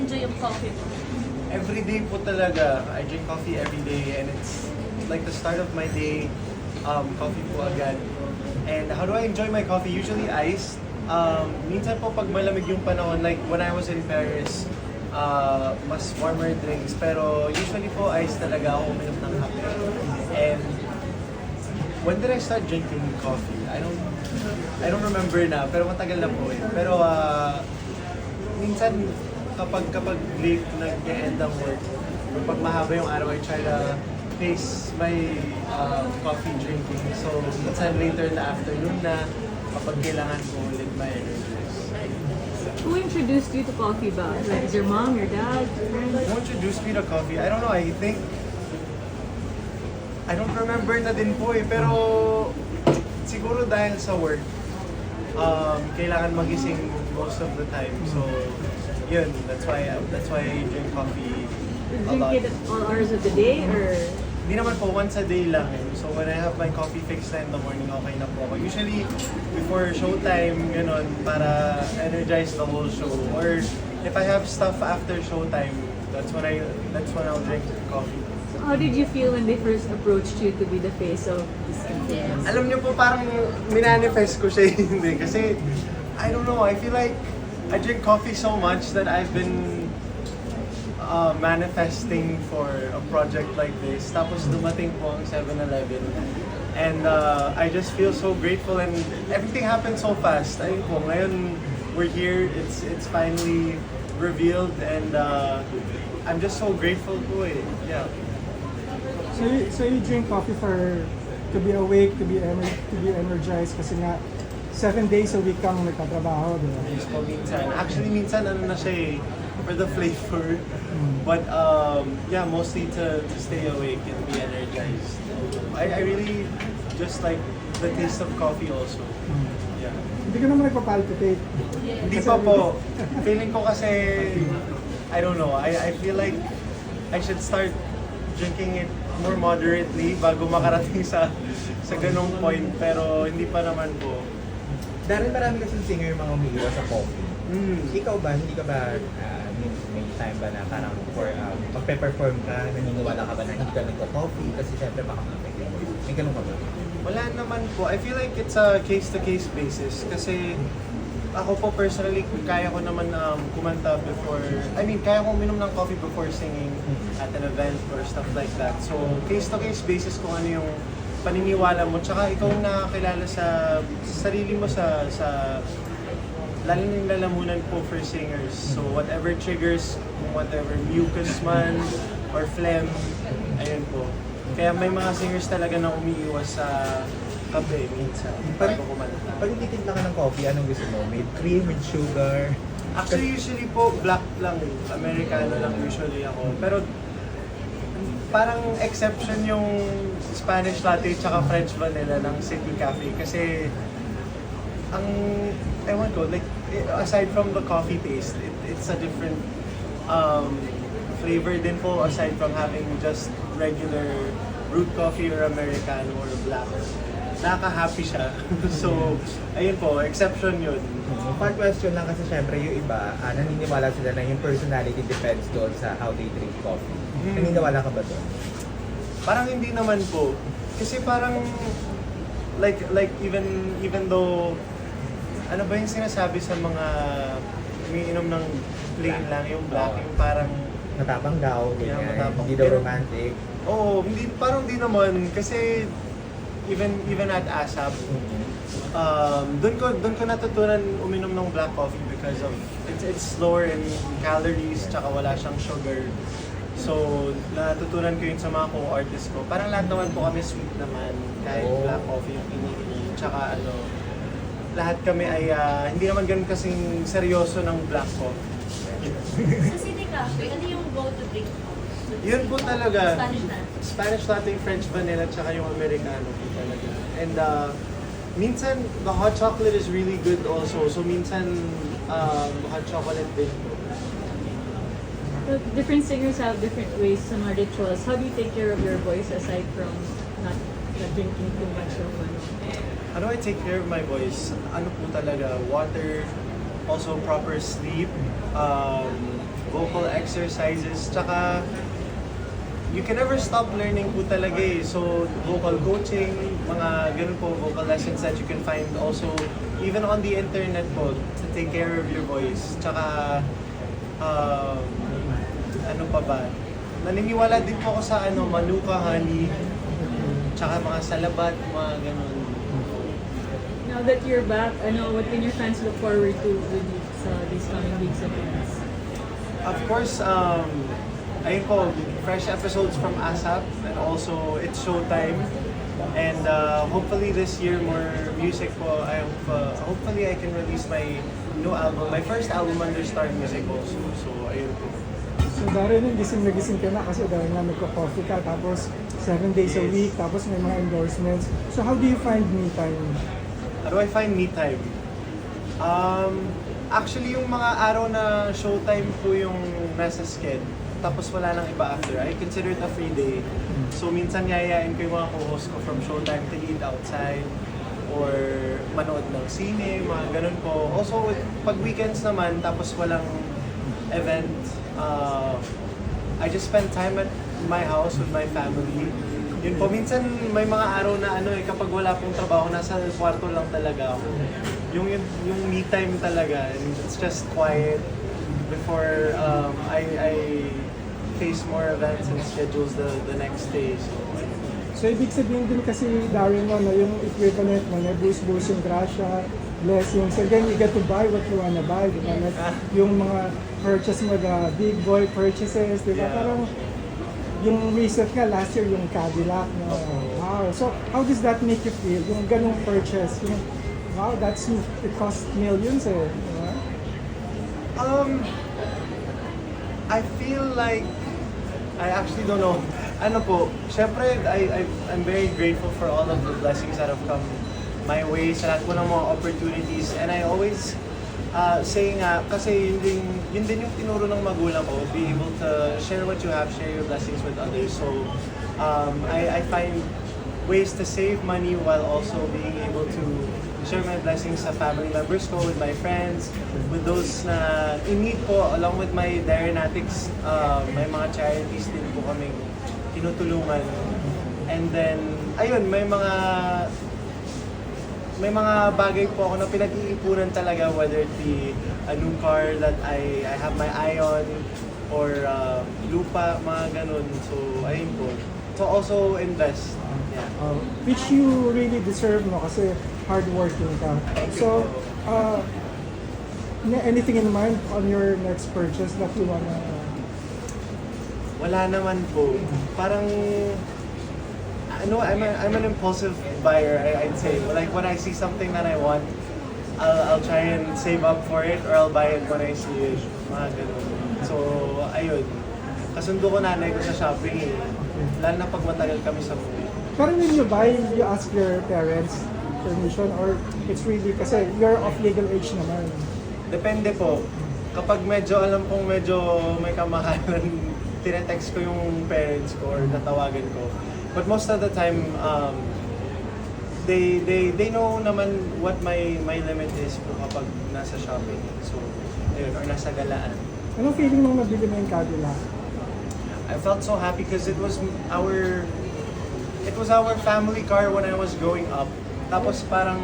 ine-enjoy yung coffee mo? Every day po talaga. I drink coffee every day and it's like the start of my day. Um, coffee po agad. And how do I enjoy my coffee? Usually iced. Um, minsan po pag malamig yung panahon, like when I was in Paris, uh, mas warmer drinks. Pero usually po iced talaga ako uminom ng kape. And when did I start drinking coffee? I don't I don't remember na, pero matagal na po eh. Pero ah, minsan kapag kapag late nag-end ang work, or pag mahaba yung araw, I try to pace my uh, coffee drinking. So, minsan later na afternoon na, kapag kailangan ko ulit ma-energize. Who introduced you to coffee ba? Like, is your mom, your dad, your friends? Who introduced me to coffee? I don't know, I think... I don't remember na din po eh, pero siguro dahil sa work, um, kailangan magising most of the time. So, yun, that's why that's why I drink coffee a drink lot. it at all hours of the day or Hindi naman po, once a day lang. eh. So when I have my coffee fix na in the morning, okay na po ako. Usually, before showtime, ganun, para energize the whole show. Or if I have stuff after showtime, that's when I that's when I'll drink coffee. how did you feel when they first approached you to be the face of this campaign? Alam niyo po, parang minanifest ko siya hindi. Kasi, I don't know, I feel like I drink coffee so much that I've been uh, manifesting for a project like this. Tapos dumating po ang 7-Eleven. And uh, I just feel so grateful and everything happened so fast. Ayun po, ngayon we're here, it's it's finally revealed and uh, I'm just so grateful po eh. Yeah. So you, so you drink coffee for to be awake, to be ener- to be energized kasi nga seven days a week kang nagtatrabaho, di ba? Yes po, minsan. Actually, minsan ano na siya eh, for the flavor. But um, yeah, mostly to, to stay awake and be energized. I, I really just like the taste of coffee also. Yeah. Hindi ka naman nagpapalpitate. Hindi pa po. Feeling ko kasi, I don't know, I, I feel like I should start drinking it more moderately bago makarating sa sa ganong point. Pero hindi pa naman po. Dahil marami kasing singer yung mga umiiwas sa coffee. Mm. Ikaw ba, hindi ka ba, ah, may, may time ba na parang for, um, magpe-perform ka, naniniwala ka ba na hindi ka nagko-coffee kasi syempre baka ma-affect. May ganun ka ba? Wala naman po. I feel like it's a case-to-case basis kasi ako po personally, kaya ko naman um, kumanta before, I mean, kaya ko uminom ng coffee before singing at an event or stuff like that. So, case-to-case basis kung ano yung paniniwala mo. Tsaka ikaw nakakilala sa, sa sarili mo sa, sa lalo na yung lalamunan po for singers. So, whatever triggers, whatever mucus man or phlegm, ayun po. Kaya may mga singers talaga na umiiwas sa kape minsan Pag, bago kumanta. pag titimpla ka ng coffee, anong gusto mo? With cream, with sugar? Actually, usually po, black lang. eh. Americano lang usually ako. Pero parang exception yung Spanish latte tsaka French vanilla ng City Cafe. Kasi ang, ewan ko, like, aside from the coffee taste, it, it's a different um, flavor din po aside from having just regular brewed coffee or Americano or black. Nakaka-happy siya. so, ayun po, exception yun. Fun question lang kasi syempre yung iba, ah, naniniwala sila na yung personality depends doon sa how they drink coffee. Hmm. Naniniwala ka ba doon? Parang hindi naman po. Kasi parang like like even even though ano ba yung sinasabi sa mga umiinom ng plain lang yung black yung parang Matapang daw, Yeah, ganyan. matapang. Hindi daw Pero- romantic. oh hindi parang hindi naman kasi even even at ASAP um doon ko doon ko natutunan uminom ng black coffee because of it's it's lower in calories tsaka wala siyang sugar So, natutunan ko yun sa mga co-artists ko. Parang lahat naman po kami sweet naman, kahit Oh. black coffee yung iniinom. Tsaka ano, lahat kami ay ah, hindi naman ganun kasing seryoso ng black coffee. Sa City Cafe, ano yung go-to drink mo? Yun po talaga. Spanish na. Spanish latte, French vanilla, tsaka yung Americano po talaga. And uh, minsan, the hot chocolate is really good also. So minsan, um, hot chocolate din po. Different singers have different ways, some are rituals. How do you take care of your voice aside from not, not drinking too much of ano? How do I take care of my voice? Ano po talaga, water, also proper sleep, um, vocal exercises, tsaka you can never stop learning po talaga eh. So, vocal coaching, mga ganun po, vocal lessons that you can find also even on the internet po to take care of your voice. Tsaka, um, ano pa ba? Naniniwala din po ako sa ano, manuka, honey, tsaka mga salabat, mga ganun. Now that you're back, ano, what can your fans look forward to with sa these coming weeks and months? Of course, um, ayun po, fresh episodes from ASAP and also it's showtime. And uh, hopefully this year more music po. I hope, uh, hopefully I can release my new album, my first album under Star Music also. So ayun po. So Darren, gising na gising ka na kasi dahil nga nagko-coffee ka, tapos 7 days a Yes. week, tapos may mga endorsements. So how do you find me time? How do I find me time? Um, actually, yung mga araw na showtime po yung nasa sked, tapos wala nang iba after, I consider it a free day. So, minsan yayain ko yung mga co-host ko from showtime to eat outside or manood ng sine, mga ganun po. Also, pag weekends naman, tapos walang event, uh, I just spend time at my house with my family. Yun po, minsan may mga araw na ano eh, kapag wala pong trabaho, nasa kwarto lang talaga ako. Yung, yung, yung me time talaga, and it's just quiet before um, I, I face more events and schedules the, the next day. So. So ibig sabihin din kasi Darren mo na yung equivalent mo na boost-boost yung grasya, blessings, then you get to buy what you wanna buy, di ba? Like, yung mga purchase mo, the big boy purchases, di ba? Yeah. Parang yung recent nga last year yung Cadillac, no? Wow. So how does that make you feel? Yung ganong purchase, yung wow, that's it cost millions eh. di ba? Um, I feel like I actually don't know. Ano po, syempre, I, I, I'm very grateful for all of the blessings that have come my way sa lahat po ng mga opportunities. And I always uh, say nga, kasi yun din, yun din yung tinuro ng magulang ko, be able to share what you have, share your blessings with others. So, um, I, I find ways to save money while also being able to share my blessings sa family members ko, with my friends, with those na in need po, along with my Diaronatics, uh, may mga charities din po kaming tinutulungan. And then, ayun, may mga may mga bagay po ako na pinag-iipunan talaga whether it be a new car that I I have my eye on or uh, lupa, mga ganun. So, ayun po. So, also invest. Yeah. Uh, which you really deserve no kasi hardworking ka. So, uh, anything in mind on your next purchase that you wanna Wala naman po. Parang, ano, I'm, a, I'm an impulsive buyer, I, I'd say. Like, when I see something that I want, I'll, I'll try and save up for it or I'll buy it when I see it. Mga ganun. So, ayun. Kasundo ko nanay ko sa shopping eh. Lalo na pag matagal kami sa movie. Pero when you buy, you ask your parents permission or it's really kasi you're of legal age naman. Depende po. Kapag medyo alam kong medyo may kamahalan, tinetext ko yung parents ko or natawagan ko. But most of the time, um, they they they know naman what my my limit is po kapag nasa shopping. So, ayun, or nasa galaan. Anong feeling nung nabili mo yung Cadillac? I felt so happy because it was our it was our family car when I was growing up. Tapos parang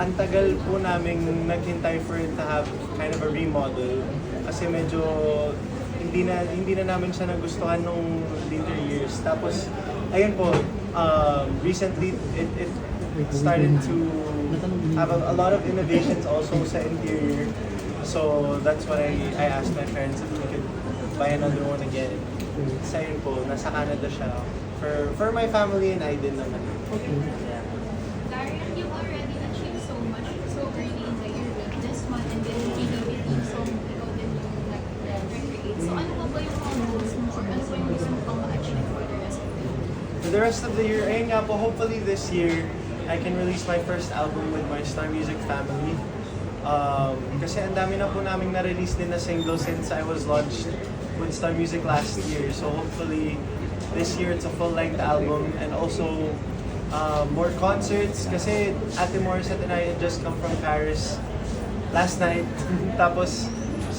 ang tagal po namin naghintay for it to have kind of a remodel kasi medyo hindi na hindi na namin siya nagustuhan nung later years. Tapos ayun po um, recently it, it started to have a, a lot of innovations also sa interior. So that's why I, I asked my parents if we could buy another one again. Sa yun po, nasa Canada siya. For for my family and I din naman. Okay. Yeah. Darian, you've already achieved so much so early in the year with this one and then BBB song, ikaw din yung nag-recreate. So ano pa ba yung mga goals mo or ano ba yung gusto mo pang ma-achieve for the rest of the year? For the rest of the year, ayun nga po, hopefully this year, I can release my first album with my Star Music family. Um, kasi ang dami na po naming na-release din na single since I was launched with Star Music last year. So hopefully this year it's a full-length album and also uh, more concerts kasi Ate Morissette and I had just come from Paris last night. Tapos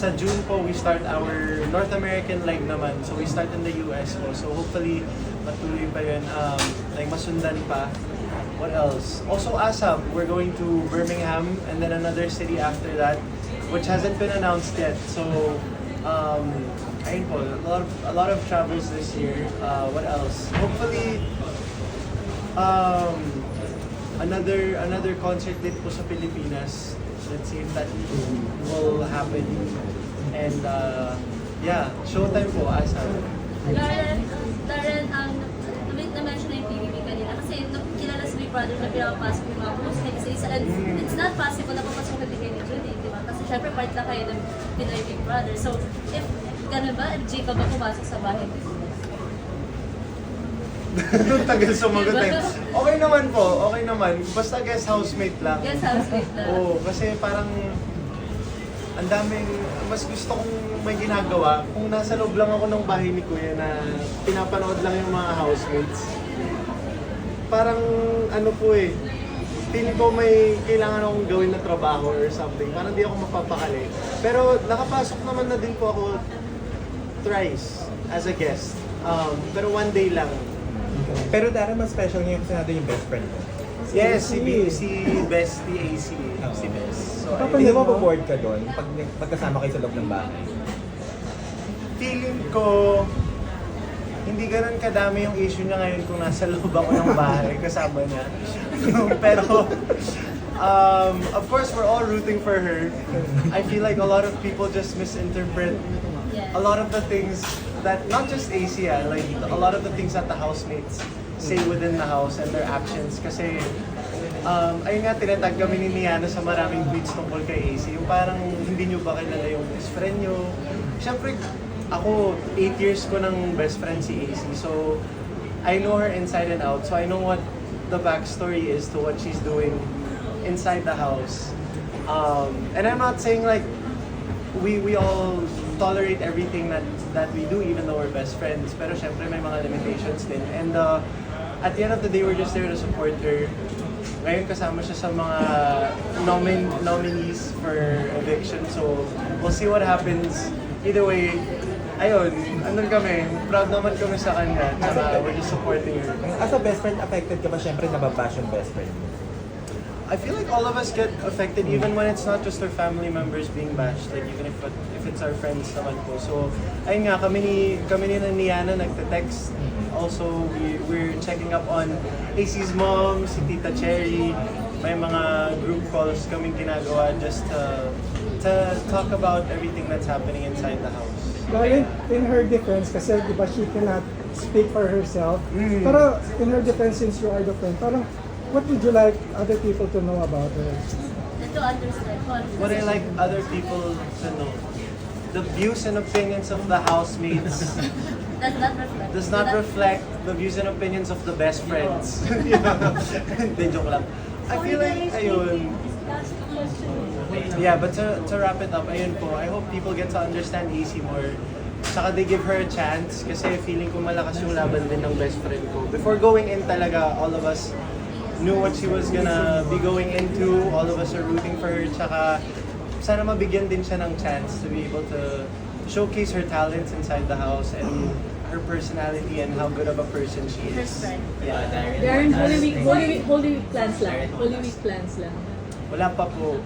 sa June po, we start our North American leg naman. So we start in the US po. So hopefully, matuloy pa yun. Um, like masundan pa. What else? Also ASAP, we're going to Birmingham and then another city after that, which hasn't been announced yet. So, um, ayun po, a lot of, a lot of travels this year. Uh, what else? Hopefully, um, another another concert din po sa Pilipinas. Let's see if that will happen. And uh, yeah, showtime po ASAP. Lauren, Lauren, um, na- na-mention na yung PBB kanina kasi nung kilala si Big Brother na pinapasok yung mga Muslims sa isa, and it's not possible na papasok din kayo ni Judy, di ba? Kasi syempre part lang kayo ng Pinoy Big Brother. So, if ganun ba, if Jacob ba pumasok sa bahay mo? Tagal sumagot eh. Okay naman po, okay naman. Basta guest housemate lang. Yes, housemate na. Oo, kasi parang ang daming, mas gusto kong may ginagawa kung nasa loob lang ako ng bahay ni Kuya na pinapanood lang yung mga housemates. Parang ano po eh, feeling ko may kailangan akong gawin na trabaho or something. Parang di ako mapapakali. Pero nakapasok naman na din po ako thrice as a guest. Um, pero one day lang. Pero Darren, mas special ngayon kasi nandun yung best friend ko. Yes, si, si Bestie AC. Si Bes. So, I Hindi think- mo bored ka doon pag pagkasama kayo sa loob ng bahay? feeling ko hindi ganun kadami yung issue niya ngayon kung nasa loob ako ng bahay kasama niya. Pero um, of course we're all rooting for her. I feel like a lot of people just misinterpret a lot of the things that not just AC ah, like a lot of the things that the housemates say within the house and their actions. Kasi um, ayun nga tinatag kami ni Niana sa maraming tweets tungkol kay AC yung parang hindi nyo ba kilala yung best friend nyo? Syempre ako 8 years ko ng best friend si AC so I know her inside and out. So I know what the backstory is to what she's doing inside the house. Um, and I'm not saying like we we all tolerate everything that that we do even though we're best friends. Pero syempre may mga limitations din. And uh, at the end of the day we're just there to support her. Ngayon kasama siya sa mga nomin nominees for eviction. So we'll see what happens. Either way ayun andun kami proud naman kami sa kanya. Tsaka we're just supporting her. As a best friend, affected ka ba? Syempre nababash yung best friend mo? I feel like all of us get affected even when it's not just our family members being bashed. Like even if if it's our friends naman po. So, ayun nga, kami ni, kami ni Niana nagte-text. Also, we, we're checking up on AC's mom, si Tita Cherry. May mga group calls kaming ginagawa just to, to talk about everything that's happening inside the house. Dahil in her defense, kasi di ba she cannot speak for herself. Mm. Pero in her defense, since you are the friend, parang what would you like other people to know about her? And to understand. to understand. What I like other people to know. The views and opinions of the housemates Does not reflect. does not reflect the views and opinions of the best friends. Hindi, joke lang. I feel like, ayun. Yeah, but to, to wrap it up, ayun po, I hope people get to understand AC more. Saka they give her a chance kasi feeling ko malakas yung laban din ng best friend ko. Before going in talaga, all of us knew what she was gonna be going into. All of us are rooting for her. Tsaka sana mabigyan din siya ng chance to be able to showcase her talents inside the house and her personality and how good of a person she Her is. strength. Yeah. Darren, Holy Week, Holy Week, Holy Week plans lang. Holy Week plans lang. Wala pa po.